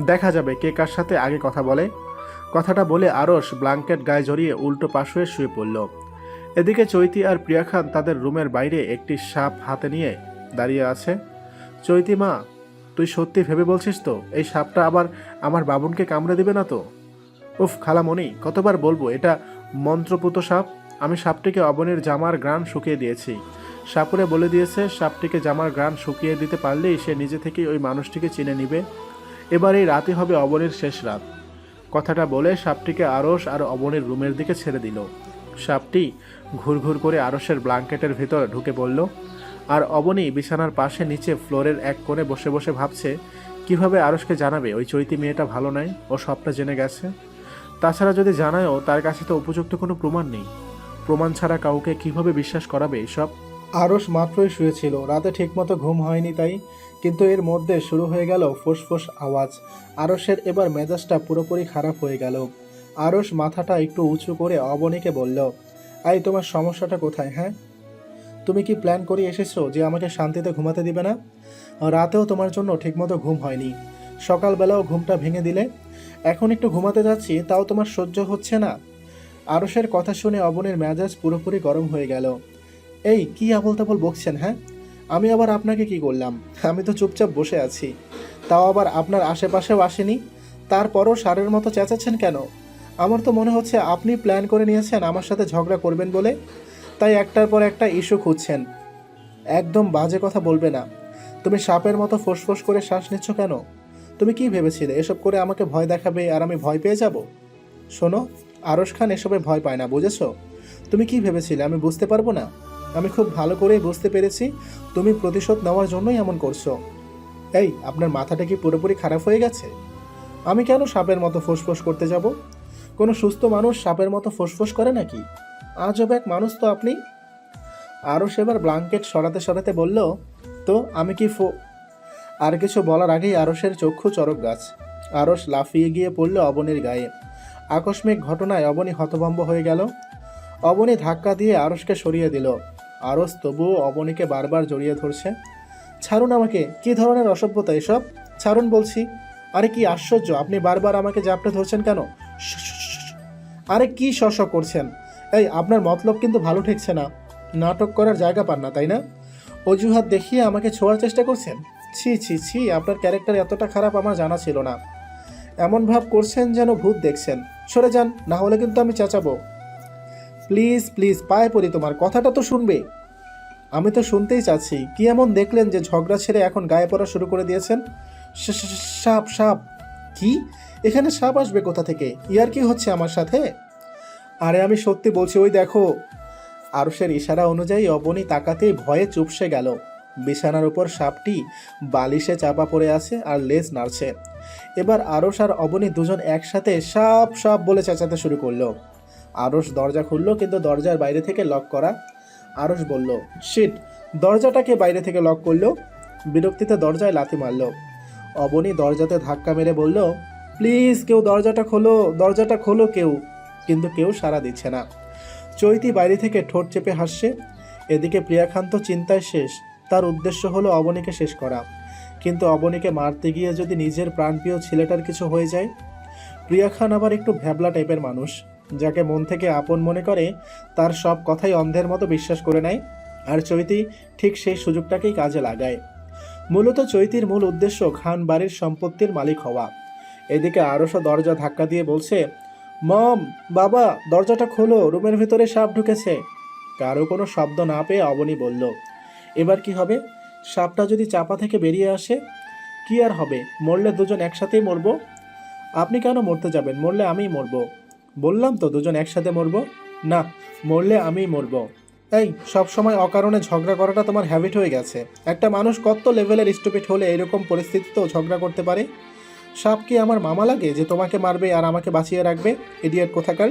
দেখা যাবে কে কার সাথে আগে কথা বলে। কথাটা বলে আরস ব্ল্যাঙ্কেট গায়ে জড়িয়ে উল্টো পাশ হয়ে শুয়ে পড়ল। এদিকে চৈতি আর প্রিয়া খান তাদের রুমের বাইরে একটি সাপ হাতে নিয়ে দাঁড়িয়ে আছে। চৈতি মা, তুই সত্যি ভেবে বলছিস তো, এই সাপটা আবার আমার বাবুনকে কামড়ে দিবে না তো? উফ, খালামণি, কতবার বলব, এটা মন্ত্রপুত সাপ। আমি সাপটিকে অবনীর জামার গ্রান শুকিয়ে দিয়েছি। সাপুরে বলে দিয়েছে, সাপটিকে জামার গ্রান শুকিয়ে দিতে পারলেই সে নিজে থেকেই ওই মানুষটিকে চিনে নিবে। এবার এই রাতে হবে অবনের শেষ রাত। কথাটা বলে সাপটিকে আরস আর অবনের রুমের দিকে ছেড়ে দিল। সাপটি ঘুরঘুর করে আরসের ব্লাঙ্কেটের ভিতর ঢুকে পড়ল আর অবনী বিছানার পাশে নিচে ফ্লোরের এক কোণে বসে বসে ভাবছে, কীভাবে আরসকে জানাবে? ওই চৈতি মেয়েটা ভালো নয়, ও সবটা জেনে গেছে। তাছাড়া যদি জানায়ও, তার কাছে তো উপযুক্ত কোনো প্রমাণ নেই। প্রমাণ ছাড়া কাউকে কীভাবে বিশ্বাস করাবে, এসব আরস মাত্রই শুয়েছিল। রাতে ঠিকমতো ঘুম হয়নি তাই, কিন্তু এর মধ্যে শুরু হয়ে গেল ফোঁস আওয়াজ। আরসের এবার মেজাজটা পুরোপুরি খারাপ হয়ে গেল। আরস মাথাটা একটু উঁচু করে অবনীকে বলল আই তোমার সমস্যাটা কোথায় হ্যাঁ? তুমি কি প্ল্যান করে এসেছ যে আমাকে শান্তিতে ঘুমাতে দিবে না? রাতেও তোমার জন্য ঠিকমতো ঘুম হয়নি। সকালবেলাও ঘুমটা ভেঙে দিলে। এখন একটু ঘুমাতে যাচ্ছি, তাও তোমার সহ্য হচ্ছে না। আরসের কথা শুনে অবনের মেজাজ পুরোপুরি গরম হয়ে গেল। এই, কি আবল তাবল বকছেন হ্যাঁ? আমি আবার আপনাকে কি করলাম? আমি তো চুপচাপ বসে আছি। তাও আবার আপনার আশেপাশেও আসেনি? তারপরও সারের মতো চেঁচাচ্ছেন কেন? আমার তো মনে হচ্ছে আপনি প্ল্যান করে নিয়েছেন আমার সাথে ঝগড়া করবেন বলে। তাই একটার পর একটা ইস্যু খুঁজছেন। একদম বাজে কথা বলবে না। তুমি সাপের মতো ফোঁস করে শ্বাস নিচ্ছ কেন? তুমি কি ভেবেছিলে, এসব করে আমাকে ভয় দেখাবে আর আমি ভয় পেয়ে যাব? শোনো, আরশ খান এসবে ভয় পায় না, বুঝেছ? তুমি কি ভেবেছিলে, আমি বুঝতে পারব না? আমি খুব ভালো করেই বুঝতে পেরেছি, তুমি প্রতিশোধ নেওয়ার জন্যই এমন করছ। এই, আপনার মাথাটা কি পুরোপুরি খারাপ হয়ে গেছে? আমি কেন সাপের মতো ফোঁস করতে যাব? কোনো সুস্থ মানুষ সাপের মতো ফোঁস করে নাকি? আজব এক মানুষ তো আপনি। আরও সেবার ব্লাঙ্কেট সরাতে সরাতে বলল, তো, আমি কি ফো আর কিছু বলার আগেই আরসের চক্ষু চরক গাছ। আরস লাফিয়ে গিয়ে পড়ল অবনীর গায়ে। আকস্মিক ঘটনায় অবনী হতভম্ব হয়ে গেল। অবনী ধাক্কা দিয়ে আরসকে সরিয়ে দিল। আরস তবুও অবনীকে বারবার জড়িয়ে ধরছে। ছাড়ুন আমাকে, কি ধরনের অসভ্যতা এসব? ছাড়ুন বলছি, আরে কি আশ্চর্য, আপনি বারবার আমাকে জাপটে ধরছেন কেন? আরে কি শশ করছেন? এই, আপনার মতলব কিন্তু ভালো ঠেকছে না। নাটক করার জায়গা পান না, তাই না? অজুহাত দেখিয়ে আমাকে ছোঁয়ার চেষ্টা করছেন? ছি ছি ছি, আপনার ক্যারেক্টার এতটা খারাপ আমার জানা ছিল না। এমন ভাব করছেন যেন ভূত দেখছেন। সরে যান, না হলে কিন্তু আমি চেঁচাবো। প্লিজ প্লিজ, পায়ে পড়ি, তোমার কথাটা তো শুনবে। আমি তো শুনতেই চাচ্ছি, কি এমন দেখলেন যে ঝগড়া ছেড়ে এখন গায়ে পড়া শুরু করে দিয়েছেন? সাপ সাপ। কি? এখানে সাপ আসবে কোথা থেকে? ইয়ার কি হচ্ছে আমার সাথে? আরে আমি সত্যি বলছি, ওই দেখো। আরসের ইশারা অনুযায়ী অবনী তাকাতেই ভয়ে চুপসে গেল। বিছানার উপর সাপটি বালিশে চাপা পড়ে আছে আর লেজ নাড়ছে। এবার আরস আর অবনী দুজন একসাথে সাপ সাপ বলে চেঁচাতে শুরু করল। আরস দরজা খুললো, কিন্তু দরজার বাইরে থেকে লক করা। আরস বলল শিট দরজাটাকে বাইরে থেকে লক করল? বিরক্তিতে দরজায় লাথি মারলো। অবনী দরজাতে ধাক্কা মেরে বলল প্লিজ কেউ দরজাটা খোলো দরজাটা খোলো কেউ। কিন্তু কেউ সাড়া দিচ্ছে না। চৈতি বাইরে থেকে ঠোঁট চেপে হাসছে। এদিকে প্রিয়াখান্ত চিন্তায় শেষ। তার উদ্দেশ্য হলো অবনীকে শেষ করা। কিন্তু অবনীকে মারতে গিয়ে যদি নিজের প্রাণপ্রিয় ছেলেটার কিছু হয়ে যায়? প্রিয়া খান আবার একটু ভ্যাবলা টাইপের মানুষ। যাকে মন থেকে আপন মনে করে, তার সব কথাই অন্ধের মতো বিশ্বাস করে নেয়, আর চৈতি ঠিক সেই সুযোগটাকেই কাজে লাগায়। মূলত চৈতির মূল উদ্দেশ্য খান বাড়ির সম্পত্তির মালিক হওয়া। এদিকে আরশো দরজা ধাক্কা দিয়ে বলছে, মম, বাবা, দরজাটা খোলো, রুমের ভিতরে সাপ ঢুকেছে। কারও কোনো শব্দ না পেয়ে অবনী বলল, এবার কি হবে? সাপটা যদি চাপা থেকে বেরিয়ে আসে, কি আর হবে? মরলে দুজন একসাথেই মরবো? আপনি কেন মরতে যাবেন? মরলে আমিই মরবো। বললাম তো দুজন একসাথে মরবো? না, মরলে আমিই মরবো। এই সব সময় অকারণে ঝগড়া করাটা তোমার হ্যাবিট হয়ে গেছে। একটা মানুষ কত লেভেলের স্টুপিড হলে এরকম পরিস্থিতিতেও ঝগড়া করতে পারে? সাপ কি আমার মামা লাগে যে তোমাকে মারবে আর আমাকে বাঁচিয়ে রাখবে? ইডিয়েট কোথাকার?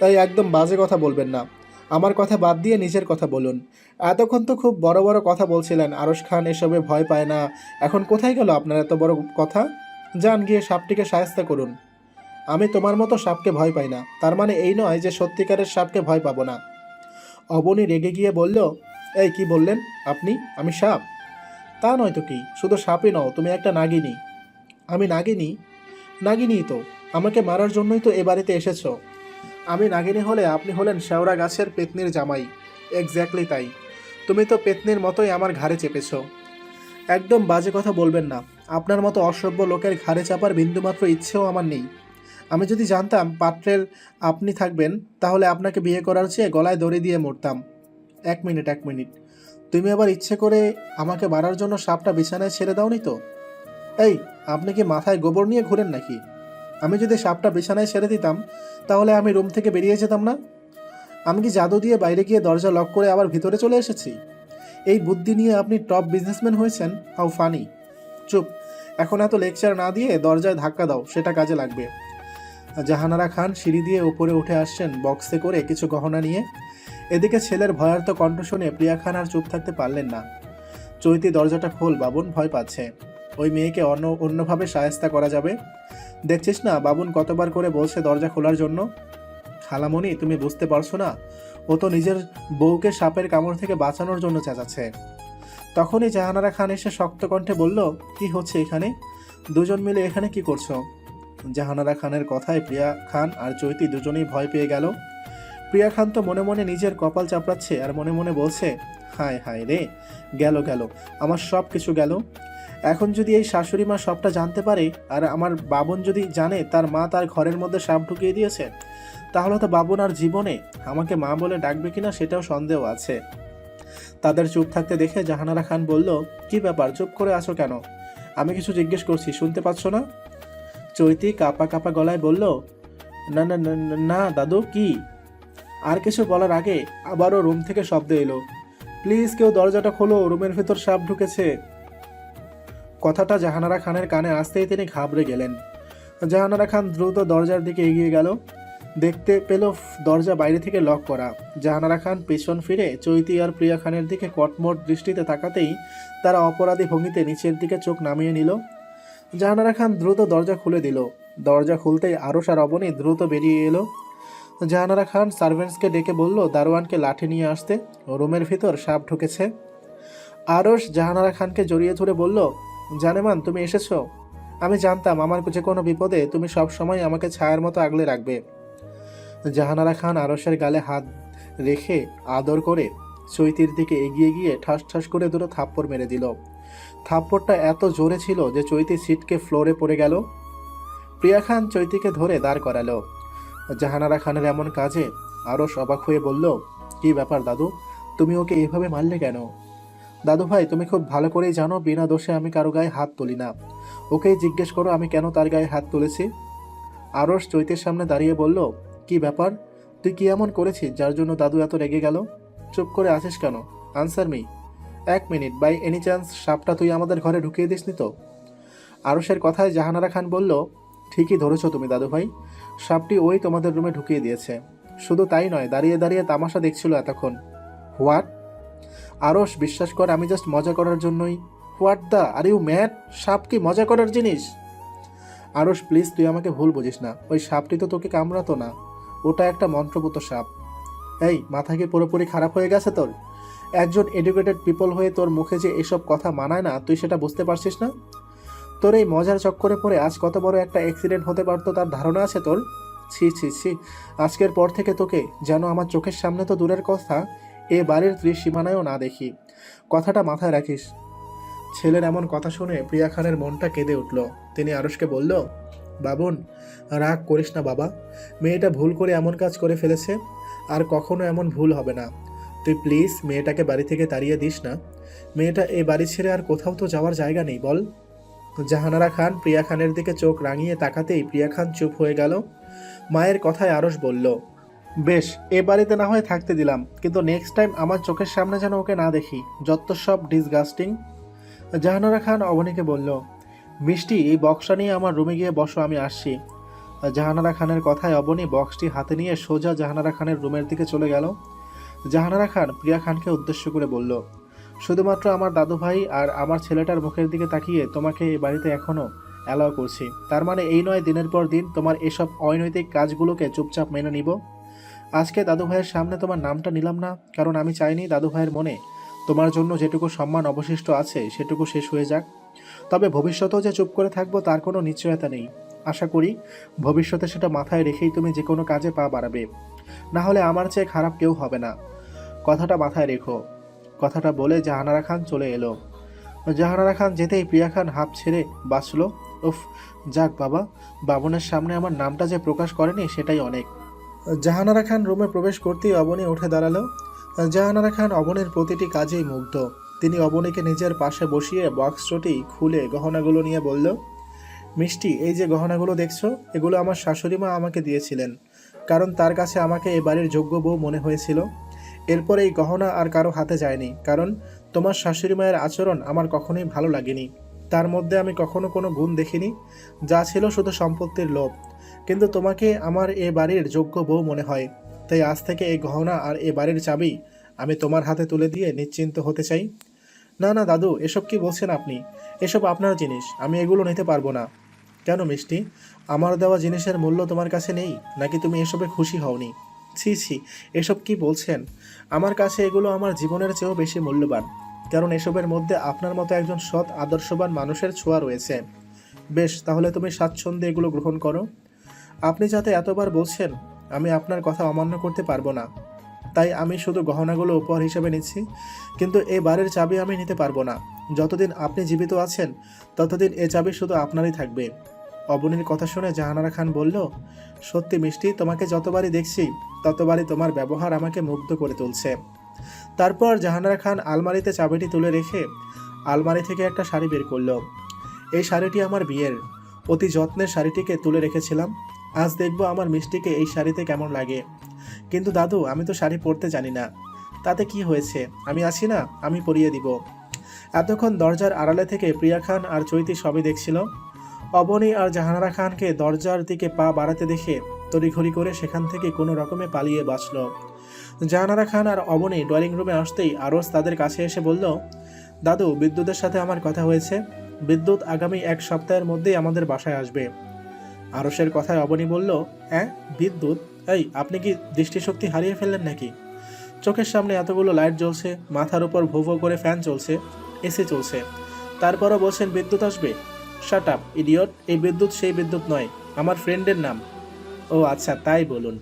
তাই একদম বাজে কথা বলবেন না। আমার কথা বাদ দিয়ে নিজের কথা বলুন। এতক্ষণ তো খুব বড় বড় কথা বলছিলেন, আরশ খান এসবে ভয় পায় না। এখন কোথায় গেল আপনার এত বড় কথা? যান গিয়ে সাপটিকে সায়স্তা করুন। আমি তোমার মতো সাপকে ভয় পাই না। তার মানে এই নয় যে সত্যিকারের সাপকে ভয় পাবো না। অবনী রেগে গিয়ে বলল, এই কি বললেন? আপনি? আমি সাপ? তা নয় তো কি? শুধু সাপই নও, তুমি একটা নাগিনী। আমি নাগিনী? নাগিনী তো। আমাকে মারার জন্যই তো এ বাড়িতে এসেছ। আমি নাগিনী হলে আপনি হলেন শেওড়া গাছের পেতনির জামাই। এক্স্যাক্টলি তাই। তুমি তো পেতনির মতোই আমার ঘাড়ে চেপেছ। একদম বাজে কথা বলবেন না। আপনার মতো অসভ্য লোকের ঘাড়ে চাপার বিন্দুমাত্র ইচ্ছেও আমার নেই। আমি যদি জানতাম পাত্রের আপনি থাকবেন, তাহলে আপনাকে বিয়ে করার চেয়ে গলায় দড়ি দিয়ে মরতাম। এক মিনিট এক মিনিট। তুমি আবার ইচ্ছে করে আমাকে মারার জন্য সাপটা বিছানায় ছেড়ে দাওনি তো? এই, আপনি কি মাথায় গোবর নিয়ে ঘুরেন নাকি? আমি যদি সাপটা বিছানায় ছেড়ে দিতাম, তাহলে আমি রুম থেকে বেরিয়ে যেতাম না? আমি কি জাদু দিয়ে বাইরে গিয়ে দরজা লক করে আবার ভিতরে চলে এসেছি? এই বুদ্ধি নিয়ে আপনি টপ বিজনেসম্যান হয়েছেন? How funny. চুপ। এখন এত লেকচার না দিয়ে দরজায় ধাক্কা দাও, সেটা কাজে লাগবে। জাহানারা খান সিঁড়ি দিয়ে উপরে উঠে আসছেন বক্সে করে কিছু গহনা নিয়ে। এদিকে ছেলের ভয়ার্থ কণ্ঠ শুনে প্রিয়া খান আর চুপ থাকতে পারলেন না। চৈতি দরজাটা খোল, বাবুন ভয় পাচ্ছে। ওই মেয়েকে অন্য, অন্যভাবে সায়স্তা করা যাবে? দেখছিস না, বাবুন কতবার করে বলছে দরজা খোলার জন্য? খালামণি, তুমি বুঝতে পারছ না, ও তো নিজের বউকে সাপের কামড় থেকে বাঁচানোর জন্য চেঁচাচ্ছে। তখনই জাহানারা খান এসে শক্ত কণ্ঠে বলল, কি হচ্ছে এখানে? দুজন মিলে এখানে কি করছ? জাহানারা খানের কথায় প্রিয়া খান আর চৈতি দুজনেই ভয় পেয়ে গেল। প্রিয়া খান তো মনে মনে নিজের কপাল চাপড়াচ্ছে আর মনে মনে বলছে, হায় হায় রে, গেল গেল, আমার সব কিছু গেল। এখন যদি এই শাশুড়ি মা সবটা জানতে পারে আর আমার বাবন যদি জানে তার মা তার ঘরের মধ্যে সাপ ঢুকিয়ে দিয়েছে, তাহলে তো বাবন আর জীবনে আমাকে মা বলে ডাকবে কিনা সেটাও সন্দেহ আছে। তাদের চুপ থাকতে দেখে জাহানারা খান বলল, কি ব্যাপার, চুপ করে আছো কেন? আমি কিছু জিজ্ঞেস করছি, শুনতে পাচ্ছ না? চৈতি কাপা কাপা গলায় বলল না না না, দাদু কি? আর কিছু বলার আগে আবারও রুম থেকে শব্দ এলো। প্লিজ কেউ দরজাটা খোলো রুমের ভেতর সাপ ঢুকেছে। কথাটা জাহানারা খানের কানে আসতেই তিনি ঘাবড়ে গেলেন। জাহানারা খান দ্রুত দরজার দিকে এগিয়ে গেল। দেখতে পেল দরজা বাইরে থেকে লক করা। জাহানারা খান পেছন ফিরে চৈতি আর প্রিয়া খানের দিকে কটমট দৃষ্টিতে তাকাতেই তারা অপরাধী ভঙ্গিতে নিচের দিকে চোখ নামিয়ে নিল। জাহানারা খান দ্রুত দরজা খুলে দিল। দরজা খুলতেই আরস আর অবনী দ্রুত বেরিয়ে এলো। জাহানারা খান সার্ভেন্টসকে ডেকে বলল, দারোয়ানকে লাঠি নিয়ে আসতে। রুমের ভিতর সাপ ঢুকেছে। আরস জাহানারা খানকে জড়িয়ে ধরে বলল, জানেমান, তুমি এসেছ? আমি জানতাম আমার যে কোনো বিপদে তুমি সব সময় আমাকে ছায়ার মতো আগলে রাখবে। জাহানারা খান আরসের গালে হাত রেখে আদর করে চৈতির দিকে এগিয়ে গিয়ে ঠাস ঠাস করে দুটো থাপ্পড় মেরে দিল। থাপ্পড়টা এত জোরে ছিল যে চৈতি সিটকে ফ্লোরে পড়ে গেল। প্রিয়া খান চৈতিকে ধরে দাঁড় করালো। জাহানারা খানের এমন কাজে আরও অবাক হয়ে বলল, কি ব্যাপার দাদু? তুমি ওকে এভাবে মারলে কেন? দাদু ভাই, তুমি খুব ভালো করেই জানো, বিনা দোষে আমি কারও গায়ে হাত তুলি না। ওকেই জিজ্ঞেস করো আমি কেন তার গায়ে হাত তুলেছি? আরস চৈতের সামনে দাঁড়িয়ে বলল, কি ব্যাপার? তুই কি এমন করেছিস যার জন্য দাদু এত রেগে গেল? চুপ করে আছিস কেন? আনসার মি এক মিনিট, বাই এনি চান্স সাপটা তুই আমাদের ঘরে ঢুকিয়ে দিসনি তো? আরসের কথায় জাহানারা খান বলল, ঠিকই ধরেছ তুমি দাদু ভাই সাপটি ওই তোমাদের রুমে ঢুকিয়ে দিয়েছে। শুধু তাই নয়, দাঁড়িয়ে দাঁড়িয়ে তামাশা দেখছিল এতক্ষণ। হোয়াট? আরস বিশ্বাস কর, আমি জাস্ট মজা করার জন্যই। What the are you mad? সাপ কি মজা করার জিনিস? আরস প্লিজ তুই আমাকে ভুল বুঝিস না। ওই সাপটি তো তোকে কামড়াতো না। ওটা একটা মন্ত্রপুত সাপ। এই, মাথা কি পুরোপুরি খারাপ হয়ে গেছে তোর? একজন এডুকেটেড পিপল হয়ে তোর মুখে যে এসব কথা মানায় না, তুই সেটা বুঝতে পারছিস না? তোর এই মজার চক্করে পড়ে আজ কত বড় একটা অ্যাক্সিডেন্ট হতে পারতো তার ধারণা আছে তোর? ছি ছি ছি। আজকের পর থেকে তোকে যেন আমার চোখের সামনে তো দূরের কথা, এ বাড়ির ত্রিসীমানায়ও না দেখি। কথাটা মাথায় রাখিস। ছেলের এমন কথা শুনে প্রিয়া খানের মনটা কেঁদে উঠল। তিনি আরসকে বলল, বাবুন, রাগ করিস না বাবা। মেয়েটা ভুল করে এমন কাজ করে ফেলেছে, আর কখনো এমন ভুল হবে না। তুই প্লিজ মেয়েটাকে বাড়ি থেকে তাড়িয়ে দিস না। মেয়েটা এই বাড়ি ছেড়ে আর কোথাও তো যাওয়ার জায়গা নেই, বল। জাহানারা খান প্রিয়া খানের দিকে চোখ রাঙিয়ে তাকাতেই প্রিয়া খান চুপ হয়ে গেল। মায়ের কথায় আরস বলল, বেশ, এ বাড়িতে না হয় থাকতে দিলাম, কিন্তু নেক্সট টাইম আমার চোখের সামনে যেন ওকে না দেখি, যত সব ডিসগাস্টিং জাহানারা খান অবনীকে বলল, মিষ্টি, এই বক্সটা নিয়ে আমার রুমে গিয়ে বসো, আমি আসছি। জাহানারা খানের কথায় অবনী বক্সটি হাতে নিয়ে সোজা জাহানারা খানের রুমের দিকে চলে গেল। জাহানারা খান প্রিয়া খানকে উদ্দেশ্য করে বলল, শুধুমাত্র আমার দাদু ভাই আর আমার ছেলেটার মুখের দিকে তাকিয়ে তোমাকে এই বাড়িতে এখনও অ্যালাউ করছি। তার মানে এই নয় দিনের পর দিন তোমার এসব অনৈতিক কাজগুলোকে চুপচাপ মেনে নিব। আজকে দাদু ভাইয়ের সামনে তোমার নামটা নিলাম না, কারণ আমি চাইনি দাদু ভাইয়ের মনে তোমার জন্য যেটুকু সম্মান অবশিষ্ট আছে সেটুকু শেষ হয়ে যাক। তবে ভবিষ্যতেও যে চুপ করে থাকব তার কোনো নিশ্চয়তা নেই। আশা করি ভবিষ্যতে সেটা মাথায় রেখেই তুমি যে কোনো কাজে পা বাড়াবে। না হলে আমার চেয়ে খারাপ কেউ হবে না। কথাটা মাথায় রেখো। কথাটা বলে জাহানারা খান চলে এলো। জাহানারা খান যেতেই প্রিয়া খান হাফ ছেড়ে বাঁচল। উফ, যাক বাবা, বাবনের সামনে আমার নামটা যে প্রকাশ করেনি সেটাই অনেক। জাহানারা খান রুমে প্রবেশ করতেই অবনী উঠে দাঁড়াল। জাহানারা খান অবনের প্রতিটি কাজেই মুগ্ধ। তিনি অবনীকে নিজের পাশে বসিয়ে বক্সটি খুলে গহনাগুলো নিয়ে বলল, মিষ্টি, এই যে গহনাগুলো দেখছ, এগুলো আমার শাশুড়ি মা আমাকে দিয়েছিলেন। কারণ তার কাছে আমাকে এ বাড়ির যোগ্য বউ মনে হয়েছিল। এরপর এই গহনা আর কারও হাতে যায়নি, কারণ তোমার শাশুড়ি মায়ের আচরণ আমার কখনোই ভালো লাগেনি। তার মধ্যে আমি কখনো কোনো গুণ দেখিনি, যা ছিল শুধু সম্পত্তির লোভ। কিন্তু তোমাকে আমার এ বাড়ির যোগ্য বউ মনে হয়, তাই আজ থেকে এই গহনা আর এ বাড়ির চাবি আমি তোমার হাতে তুলে দিয়ে নিশ্চিন্ত হতে চাই। না না, দাদু, এসব কি বলছেন আপনি? এসব আপনার জিনিস, আমি এগুলো নিতে পারব না। কেন মিষ্টি? আমার দেওয়া জিনিসের মূল্য তোমার কাছে নেই, নাকি তুমি এসবে খুশি হওনি? ছি ছি, এসব কি বলছেন? আমার কাছে এগুলো আমার জীবনের চেয়েও বেশি মূল্যবান, কারণ এসবের মধ্যে আপনার মতো একজন সৎ, আদর্শবান মানুষের ছোঁয়া রয়েছে। বেশ, তাহলে তুমি স্বাচ্ছন্দ্যে এগুলো গ্রহণ করো। আপনি যাতে এতবার বলছেন, আমি আপনার কথা অমান্য করতে পারব না। তাই আমি শুধু গহনাগুলো উপহার হিসেবে নিচ্ছি, কিন্তু এই বাড়ির চাবি আমি নিতে পারব না। যতদিন আপনি জীবিত আছেন, ততদিন এ চাবি শুধু আপনারই থাকবে। অবনীর কথা শুনে জাহানারা খান বলল, সত্যি মিষ্টি, তোমাকে যতবারই দেখছি, ততবারই তোমার ব্যবহার আমাকে মুগ্ধ করে তুলছে। তারপর জাহানারা খান আলমারিতে চাবিটি তুলে রেখে আলমারি থেকে একটা শাড়ি বের করল। এই শাড়িটি আমার বিয়ের। অতি যত্নের শাড়িটিকে তুলে রেখেছিলাম। আজ দেখব আমার মিষ্টিকে এই শাড়িতে কেমন লাগে। কিন্তু দাদু, আমি তো শাড়ি পরতে জানি না। তাতে কি হয়েছে? আমি আছি না, আমি পরিয়ে দিব। এতক্ষণ দরজার আড়ালে থেকে প্রিয়া খান আর চৈতি সবই দেখছিল। অবনী আর জাহানারা খানকে দরজার দিকে পা বাড়াতে দেখে তড়িঘড়ি করে সেখান থেকে কোনো রকমে পালিয়ে বাঁচল। জাহানারা খান আর অবনী ড্রয়িং রুমে আসতেই আরস তাদের কাছে এসে বলল, দাদু, বিদ্যুতের সাথে আমার কথা হয়েছে। বিদ্যুৎ আগামী এক সপ্তাহের মধ্যেই আমাদের বাসায় আসবে। আরসের কথায় অবনী বলল হ্যাঁ বিদ্যুৎ? এই, আপনি কি দৃষ্টিশক্তি হারিয়ে ফেললেন নাকি? চোখের সামনে এতগুলো লাইট জ্বলছে, মাথার উপর ভো ভো করে ফ্যান চলছে, এসি চলছে। তারপরও বলছেন, বিদ্যুৎ আসবে? শাট আপ ইডিয়ট এই বিদ্যুৎ সেই বিদ্যুৎ নয়, আমার ফ্রেন্ডের নাম। ও আচ্ছা তাই বলুন।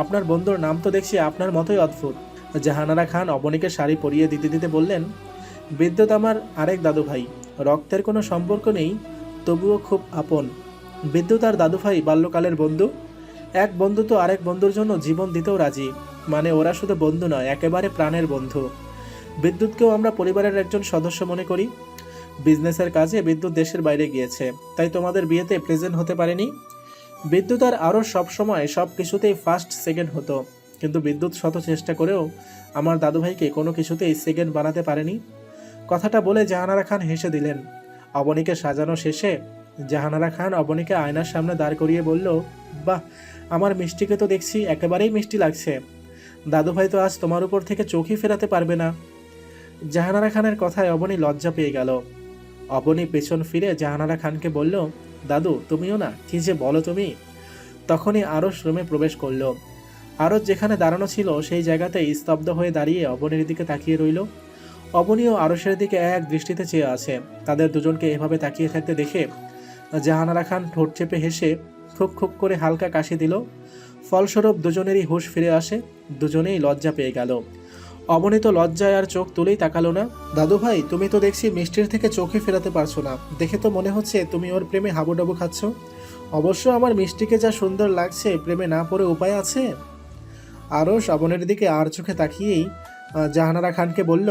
আপনার বন্ধুর নাম তো দেখছি আপনার মতোই অদ্ভুত। জাহানারা খান অবনীকে শাড়ি পরিয়ে দিতে দিতে বললেন, বিদ্যুৎ আমার আরেক দাদু ভাই রক্তের কোনো সম্পর্ক নেই, তবুও খুব আপন। বিদ্যুৎ আর দাদু ভাই বাল্যকালের বন্ধু। এক বন্ধু তো আরেক বন্ধুর জন্য জীবন দিতেও রাজি। মানে ওরা শুধু বন্ধু নয়, একেবারে প্রাণের বন্ধু। বিদ্যুৎকেও আমরা পরিবারের একজন সদস্য মনে করি। বিজনেসের কাজে বিদ্যুৎ দেশের বাইরে গিয়েছে। তাই তোমাদের বিয়েতে প্রেজেন্ট হতে পারেনি? বিদ্যুৎ আর আরও সবসময় সব কিছুতেই ফার্স্ট সেকেন্ড হতো। কিন্তু বিদ্যুৎ শত চেষ্টা করেও আমার দাদুভাইকে কোনো কিছুতেই সেকেন্ড বানাতে পারেনি। কথাটা বলে জাহানারা খান হেসে দিলেন। অবনীকে সাজানো শেষে জাহানারা খান অবনীকে আয়নার সামনে দাঁড় করিয়ে বলল, বাহ, আমার মিষ্টিকে তো দেখছি একেবারেই মিষ্টি লাগছে। দাদুভাই তো আজ তোমার উপর থেকে চোখই ফেরাতে পারবে না। জাহানারা খানের কথায় অবনী লজ্জা পেয়ে গেল। অবনী পেছন ফিরে জাহানারা খানকে বলল, দাদু, তুমিও না? কি যে বলো তুমি? তখনই আরস রুমে প্রবেশ করল। আরস যেখানে দাঁড়ানো ছিল, সেই জায়গাতেই স্তব্ধ হয়ে দাঁড়িয়ে অবনীর দিকে তাকিয়ে রইল। অবনীও আরসের দিকে এক দৃষ্টিতে চেয়ে আছে। তাদের দুজনকে এভাবে তাকিয়ে থাকতে দেখে জাহানারা খান ঠোঁট চেপে হেসে খুব খুব করে হালকা কাশি দিল। ফলস্বরূপ দুজনেরই হুঁশ ফিরে আসে, দুজনেই লজ্জা পেয়ে গেল। অবনীত লজ্জায় আর চোখ তুলেই তাকালো না। দাদু ভাই তুমি তো দেখছি মিষ্টির থেকে চোখে ফেরাতে পারছ না। দেখে তো মনে হচ্ছে তুমি ওর প্রেমে হাবুডাবু খাচ্ছ। অবশ্য আমার মিষ্টিকে যা সুন্দর লাগছে, প্রেমে না পড়ে উপায় আছে? আরও শ্রাবণের দিকে আর চোখে তাকিয়েই জাহানারা খানকে বলল